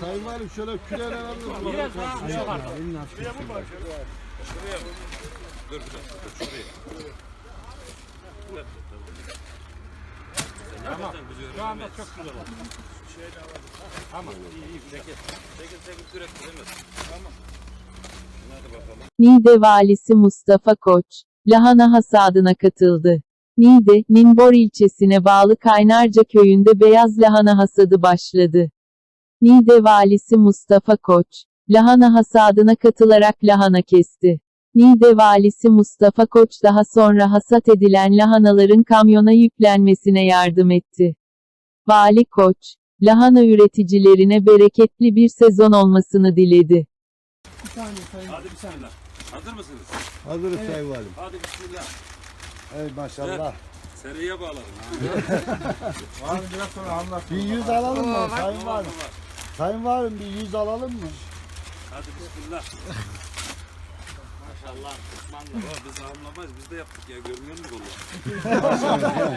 Sayın Valim şöyle küreler alın. Biraz daha uçak var. Tamam. Şu anda çok güzel oldu. Tamam. iyi iyi. Çekil. Çekil çekil sürekli değil mi? Tamam. Hadi bakalım. Niğde Valisi Mustafa Koç, lahana hasadına katıldı. Niğde, Ninbor ilçesine bağlı Kaynarca köyünde beyaz lahana hasadı başladı. Niğde Valisi Mustafa Koç, lahana hasadına katılarak lahana kesti. Niğde Valisi Mustafa Koç daha sonra hasat edilen lahanaların kamyona yüklenmesine yardım etti. Vali Koç, lahana üreticilerine bereketli bir sezon olmasını diledi. Hadi bismillah. Hazır mısınız? Hazırız Sayın Valim. Hadi bismillah. Ey maşallah. Seriye bağladım. Abi biraz sonra anlat. Bir yüz alalım mı Sayın Valim? Sayın Valim bir yüz alalım mı? Hadi bismillah. Maşallah. Osmanlı. Biz anlamayız. Biz de yaptık ya. Görmüyor musun?